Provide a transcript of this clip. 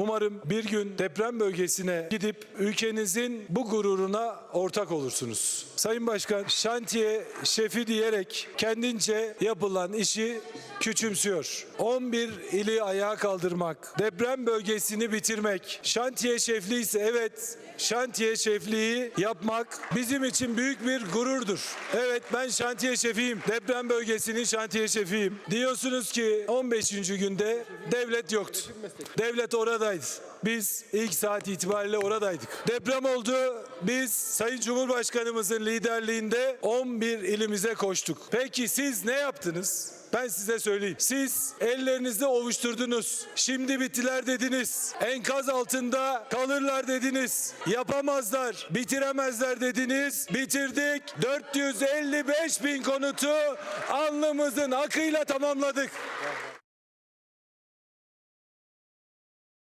Umarım bir gün deprem bölgesine gidip ülkenizin bu gururuna ortak olursunuz. Sayın Başkan, şantiye şefi diyerek kendince yapılan işi küçümsüyor. 11 ili ayağa kaldırmak, deprem bölgesini bitirmek, şantiye şefliği ise evet şantiye şefliği yapmak bizim için büyük bir gururdur. Evet ben şantiye şefiyim. Deprem bölgesinin şantiye şefiyim. Diyorsunuz ki 15. günde devlet yoktu. Devlet oradaydı. Biz ilk saat itibariyle oradaydık. Deprem oldu. Biz Sayın Cumhurbaşkanımızın liderliğinde 11 ilimize koştuk. Peki siz ne yaptınız? Ben size söyleyeyim. Siz ellerinizde ovuşturdunuz. Şimdi bittiler dediniz. Enkaz altında kalırlar dediniz. Yapamazlar, bitiremezler dediniz. Bitirdik. 455 bin konutu alnımızın akıyla tamamladık.